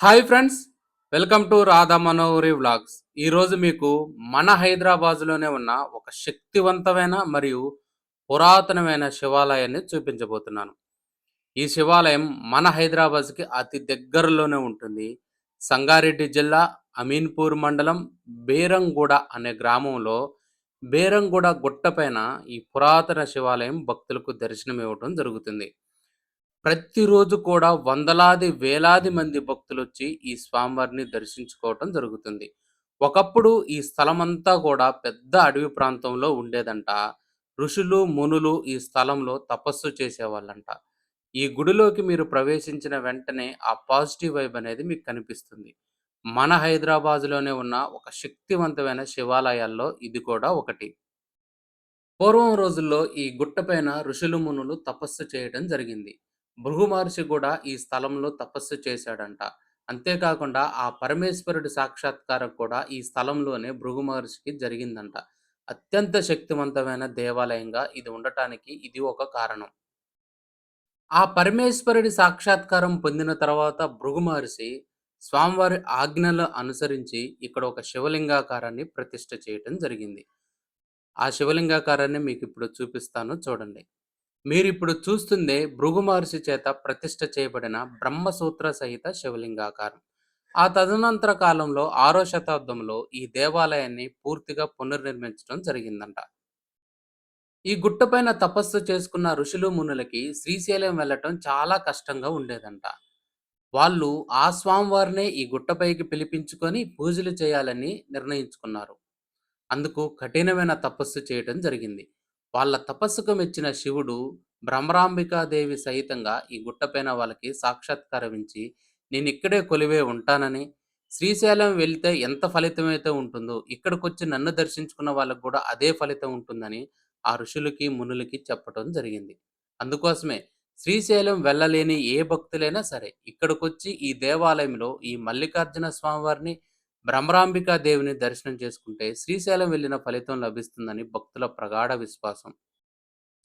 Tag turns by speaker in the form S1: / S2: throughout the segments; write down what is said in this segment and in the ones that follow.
S1: Hi friends welcome to Radha Manohari vlogs. ఈరోజు మీకు మన హైదరాబాద్లోనే ఉన్న ఒక శక్తివంతమైన మరియు పురాతనమైన శివాలయాన్ని చూపించబోతున్నాను. ఈ శివాలయం మన హైదరాబాద్కి అతి దగ్గరలోనే ఉంటుంది. సంగారెడ్డి జిల్లా అమీన్పూర్ మండలం బేరంగూడ అనే గ్రామంలో బేరంగూడ గుట్టపైన ఈ పురాతన శివాలయం భక్తులకు దర్శనం ఇవ్వడం జరుగుతుంది. ప్రతిరోజు కూడా వందలాది వేలాది మంది భక్తులు వచ్చి ఈ స్వామివారిని దర్శించుకోవటం జరుగుతుంది. ఒకప్పుడు ఈ స్థలమంతా కూడా పెద్ద అడవి ప్రాంతంలో ఉండేదంట. ఋషులు, మునులు ఈ స్థలంలో తపస్సు చేసేవాళ్ళంట. ఈ గుడిలోకి మీరు ప్రవేశించిన వెంటనే ఆ పాజిటివ్ వైబ్ అనేది మీకు కనిపిస్తుంది. మన హైదరాబాద్‌లోనే ఉన్న ఒక శక్తివంతమైన శివాలయాల్లో ఇది కూడా ఒకటి. పూర్వం రోజుల్లో ఈ గుట్టపైన ఋషులు, మునులు తపస్సు చేయడం జరిగింది. భృగు మహర్షి కూడా ఈ స్థలంలో తపస్సు చేశాడంట. అంతేకాకుండా ఆ పరమేశ్వరుడి సాక్షాత్కారం కూడా ఈ స్థలంలోనే భృగు మహర్షికి జరిగిందంట. అత్యంత శక్తివంతమైన దేవాలయంగా ఇది ఉండటానికి ఇది ఒక కారణం. ఆ పరమేశ్వరుడి సాక్షాత్కారం పొందిన తర్వాత భృగు మహర్షి స్వామివారి ఆజ్ఞలు అనుసరించి ఇక్కడ ఒక శివలింగాకారాన్ని ప్రతిష్ఠ చేయటం జరిగింది. ఆ శివలింగాకారాన్ని మీకు ఇప్పుడు చూపిస్తాను చూడండి. మీరిప్పుడు చూస్తుందే భృగు మహర్షి చేత ప్రతిష్ట చేయబడిన బ్రహ్మసూత్ర సహిత శివలింగాకారం. ఆ తదనంతర కాలంలో ఆరో శతాబ్దంలో ఈ దేవాలయాన్ని పూర్తిగా పునర్నిర్మించడం జరిగిందంట. ఈ గుట్టపైన తపస్సు చేసుకున్న ఋషులు, మునులకి శ్రీశైలం వెళ్ళటం చాలా కష్టంగా ఉండేదంట. వాళ్ళు ఆ స్వామివారినే ఈ గుట్టపైకి పిలిపించుకొని పూజలు చేయాలని నిర్ణయించుకున్నారు. అందుకు కఠినమైన తపస్సు చేయటం జరిగింది. వాళ్ళ తపస్సుకు మెచ్చిన శివుడు భ్రమరాంబికాదేవి సహితంగా ఈ గుట్టపైన వాళ్ళకి సాక్షాత్కరవించి నేను ఇక్కడే కొలివే ఉంటానని, శ్రీశైలం వెళ్తే ఎంత ఫలితమైతే ఉంటుందో, ఇక్కడికొచ్చి నన్ను దర్శించుకున్న వాళ్ళకు కూడా అదే ఫలితం ఉంటుందని ఆ ఋషులకి, మునులకి చెప్పటం జరిగింది. అందుకోసమే శ్రీశైలం వెళ్ళలేని ఏ భక్తులైనా సరే, ఇక్కడికొచ్చి ఈ దేవాలయంలో ఈ మల్లికార్జున స్వామివారిని, భ్రమరాంబికా దేవిని దర్శనం చేసుకుంటే శ్రీశైలం వెళ్ళిన ఫలితం లభిస్తుందని భక్తుల ప్రగాఢ విశ్వాసం.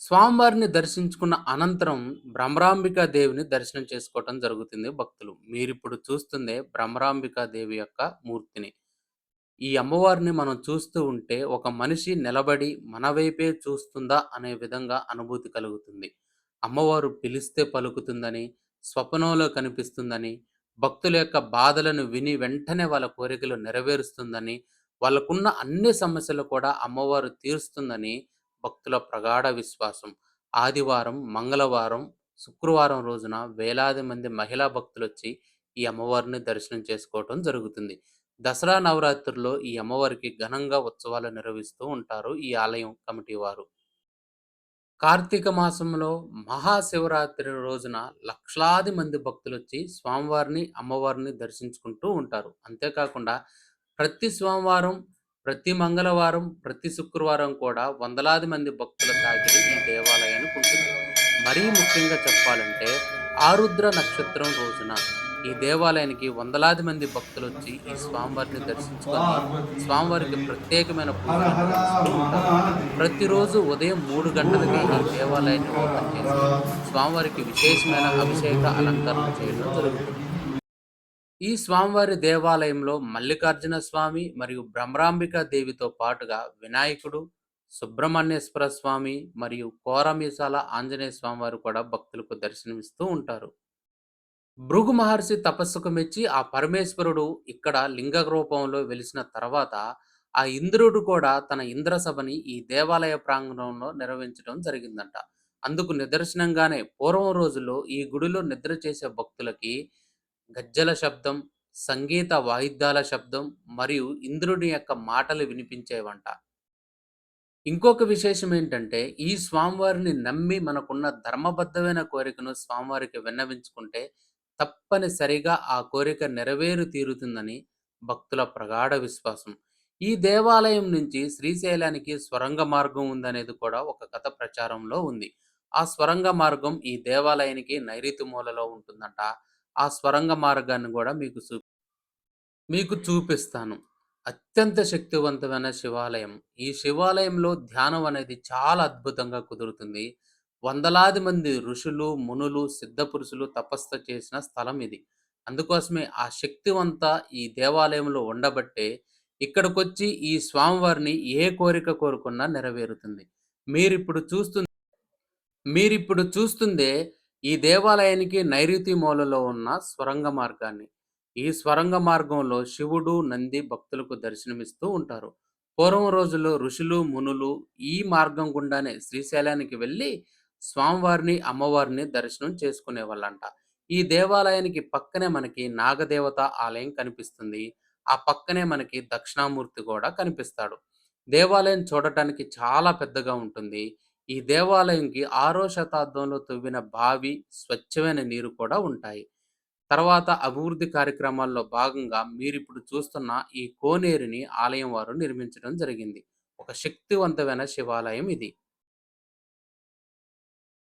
S1: స్వామివారిని దర్శించుకున్న అనంతరం భ్రమరాంబికా దేవిని దర్శనం చేసుకోవటం జరుగుతుంది భక్తులు. మీరిప్పుడు చూస్తుందే భ్రమరాంబికా దేవి యొక్క మూర్తిని. ఈ అమ్మవారిని మనం చూస్తూ ఉంటే ఒక మనిషి నిలబడి మన వైపే చూస్తుందా అనే విధంగా అనుభూతి కలుగుతుంది. అమ్మవారు పిలిస్తే పలుకుతుందని, స్వప్నంలో కనిపిస్తుందని, భక్తుల యొక్క బాధలను విని వెంటనే వాళ్ళ కోరికలు నెరవేరుస్తుందని, వాళ్ళకున్న అన్ని సమస్యలు కూడా అమ్మవారు తీరుస్తుందని భక్తుల ప్రగాఢ విశ్వాసం. ఆదివారం, మంగళవారం, శుక్రవారం రోజున వేలాది మంది మహిళా భక్తులు వచ్చి ఈ అమ్మవారిని దర్శనం చేసుకోవటం జరుగుతుంది. దసరా నవరాత్రుల్లో ఈ అమ్మవారికి ఘనంగా ఉత్సవాలు నిర్వహిస్తూ ఉంటారు ఈ ఆలయం కమిటీ వారు. కార్తీక మాసంలో మహాశివరాత్రి రోజున లక్షలాది మంది భక్తులు వచ్చి స్వామివారిని, అమ్మవారిని దర్శించుకుంటూ ఉంటారు. అంతేకాకుండా ప్రతి సోమవారం, ప్రతి మంగళవారం, ప్రతి శుక్రవారం కూడా వందలాది మంది భక్తుల తాకిడి ఈ దేవాలయానికి ఉంటుంది. మరీ ముఖ్యంగా చెప్పాలంటే ఆరుద్ర నక్షత్రం రోజున ఈ దేవాలయానికి వందలాది మంది భక్తులు వచ్చి ఈ స్వామివారిని దర్శించుకొని స్వామివారికి ప్రత్యేకమైన పూజలు ప్రతిరోజు ఉదయం మూడు గంటలకి ఈ దేవాలయాన్ని ఓపెన్ చేసి స్వామివారికి విశేషమైన అభిషేక అలంకరణ చేయడం జరుగుతుంది. ఈ స్వామివారి దేవాలయంలో మల్లికార్జున స్వామి మరియు భ్రమరాంబికా దేవితో పాటుగా వినాయకుడు, సుబ్రహ్మణ్యేశ్వర స్వామి మరియు కోరమీసాల ఆంజనేయ స్వామి వారు కూడా భక్తులకు దర్శనమిస్తూ ఉంటారు. భృగు మహర్షి తపస్సుకు మెచ్చి ఆ పరమేశ్వరుడు ఇక్కడ లింగ రూపంలో వెలిసిన తర్వాత ఆ ఇంద్రుడు కూడా తన ఇంద్ర సభని ఈ దేవాలయ ప్రాంగణంలో నిర్వహించడం జరిగిందంట. అందుకు నిదర్శనంగానే పూర్వం రోజుల్లో ఈ గుడిలో నిద్ర చేసే భక్తులకి గజ్జెల శబ్దం, సంగీత వాయిద్యాల శబ్దం మరియు ఇంద్రుని యొక్క మాటలు వినిపించేవంట. ఇంకొక విశేషం ఏంటంటే ఈ స్వామివారిని నమ్మి మనకున్న ధర్మబద్ధమైన కోరికను స్వామివారికి విన్నవించుకుంటే తప్పనిసరిగా ఆ కోరిక నెరవేరు తీరుతుందని భక్తుల ప్రగాఢ విశ్వాసం. ఈ దేవాలయం నుంచి శ్రీశైలానికి స్వరంగ మార్గం ఉందనేది కూడా ఒక కథ ప్రచారంలో ఉంది. ఆ స్వరంగ మార్గం ఈ దేవాలయానికి నైరుతి మూలలో ఉంటుందంట. ఆ స్వరంగ మార్గాన్ని కూడా మీకు చూ మీకు చూపిస్తాను. అత్యంత శక్తివంతమైన శివాలయం. ఈ శివాలయంలో ధ్యానం అనేది చాలా అద్భుతంగా కుదురుతుంది. వందలాది మంది ఋషులు, మునులు, సిద్ధపురుషులు తపస్సు చేసిన స్థలం ఇది. అందుకోసమే ఆ శక్తివంత ఈ దేవాలయంలో ఉండబట్టే ఇక్కడికొచ్చి ఈ స్వామివారిని ఏ కోరిక కోరుకున్నా నెరవేరుతుంది. మీరిప్పుడు చూస్తుంది మీరిప్పుడు చూస్తుందే ఈ దేవాలయానికి నైరుతి మూలలో ఉన్న స్వరంగ మార్గాన్ని. ఈ స్వరంగ మార్గంలో శివుడు, నంది భక్తులకు దర్శనమిస్తూ ఉంటారు. పూర్వం రోజుల్లో ఋషులు, మునులు ఈ మార్గం గుండానే శ్రీశైలానికి వెళ్ళి స్వామివారిని, అమ్మవారిని దర్శనం చేసుకునేవాళ్ళంట. ఈ దేవాలయానికి పక్కనే మనకి నాగదేవత ఆలయం కనిపిస్తుంది. ఆ పక్కనే మనకి దక్షిణామూర్తి కూడా కనిపిస్తాడు. దేవాలయం చూడటానికి చాలా పెద్దగా ఉంటుంది. ఈ దేవాలయంకి ఆరో శతాబ్దంలో తవ్విన బావి, స్వచ్ఛమైన నీరు కూడా ఉంటాయి. తర్వాత అభివృద్ధి కార్యక్రమాల్లో భాగంగా మీరిప్పుడు చూస్తున్న ఈ కోనేరుని ఆలయం వారు నిర్మించడం జరిగింది. ఒక శక్తివంతమైన శివాలయం ఇది.